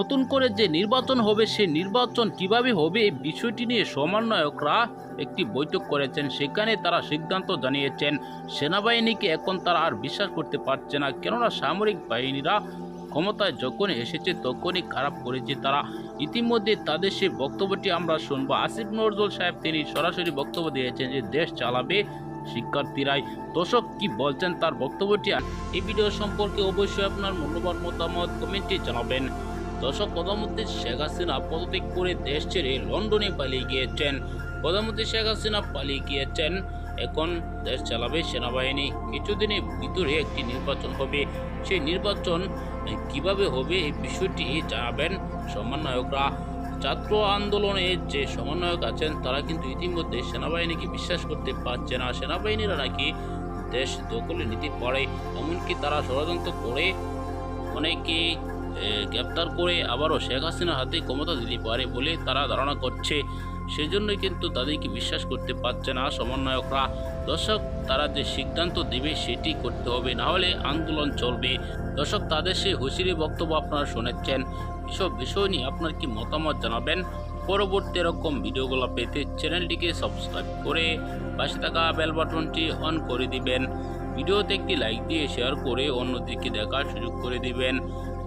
নতুন করে যে নির্বাচন হবে সেই নির্বাচন কীভাবে হবে এই বিষয়টি নিয়ে সমন্বয়করা একটি বৈঠক করেছেন। সেখানে তারা সিদ্ধান্ত জানিয়েছেন, সেনাবাহিনীকে এখন তারা আর বিশ্বাস করতে পারছে না। কেননা সামরিক বাহিনীরা ক্ষমতায় যখন এসেছে, তখনই খারাপ করেছে তারা। ইতিমধ্যে তাদের সেই বক্তব্যটি আমরা শুনব। আসিফ নজরুল সাহেব, তিনি সরাসরি বক্তব্য দিয়েছেন যে, দেশ চালাবে শিক্ষার্থীরাই। দর্শক, কি বলছেন তার বক্তব্যটি? এই ভিডিও সম্পর্কে অবশ্যই আপনার মূল্যবান মতামত কমেন্টে জানাবেন। দর্শক প্রধানমন্ত্রী শেখ হাসিনা পদত্যাগ করে দেশ ছেড়ে লন্ডনে পালিয়ে গিয়েছেন। প্রধানমন্ত্রী শেখ হাসিনা পালিয়ে গিয়েছেন। এখন দেশ চালাবে সেনাবাহিনী। কিছুদিনের ভিতরে একটি নির্বাচন হবে। সেই নির্বাচন কীভাবে হবে এই বিষয়টি জানাবেন সমন্বয়করা। ছাত্র আন্দোলনে যে সমন্বয়ক আছেন তারা কিন্তু ইতিমধ্যে সেনাবাহিনীকে বিশ্বাস করতে পারছে না। সেনাবাহিনীরা নাকি দেশ দখলে নিতে পারে এমনকি তারা ষড়যন্ত্র করে অনেকে এ, গ্রেপ্তার করে আবারও শেখ হাসিনার হাতে ক্ষমতা দিতে পারে বলে তারা ধারণা করছে। সেজন্যই কিন্তু তাদেরকে বিশ্বাস করতে পারছে না সমন্বয়করা। দর্শক, তারা যে সিদ্ধান্ত দেবে সেটি করতে হবে, না হলে আন্দোলন চলবে। দর্শক, তাদের সেই হুঁশিয়ারি বক্তব্য আপনারা শুনেছেন। এসব বিষয় নিয়ে আপনার কি মতামত জানাবেন? পরবর্তী এরকম ভিডিওগুলো পেতে চ্যানেলটিকে সাবস্ক্রাইব করে পাশে থাকা বেল বাটনটি অন করে দিবেন। ভিডিওতে একটি লাইক দিয়ে শেয়ার করে অন্যদিকে দেখার সুযোগ করে দিবেন।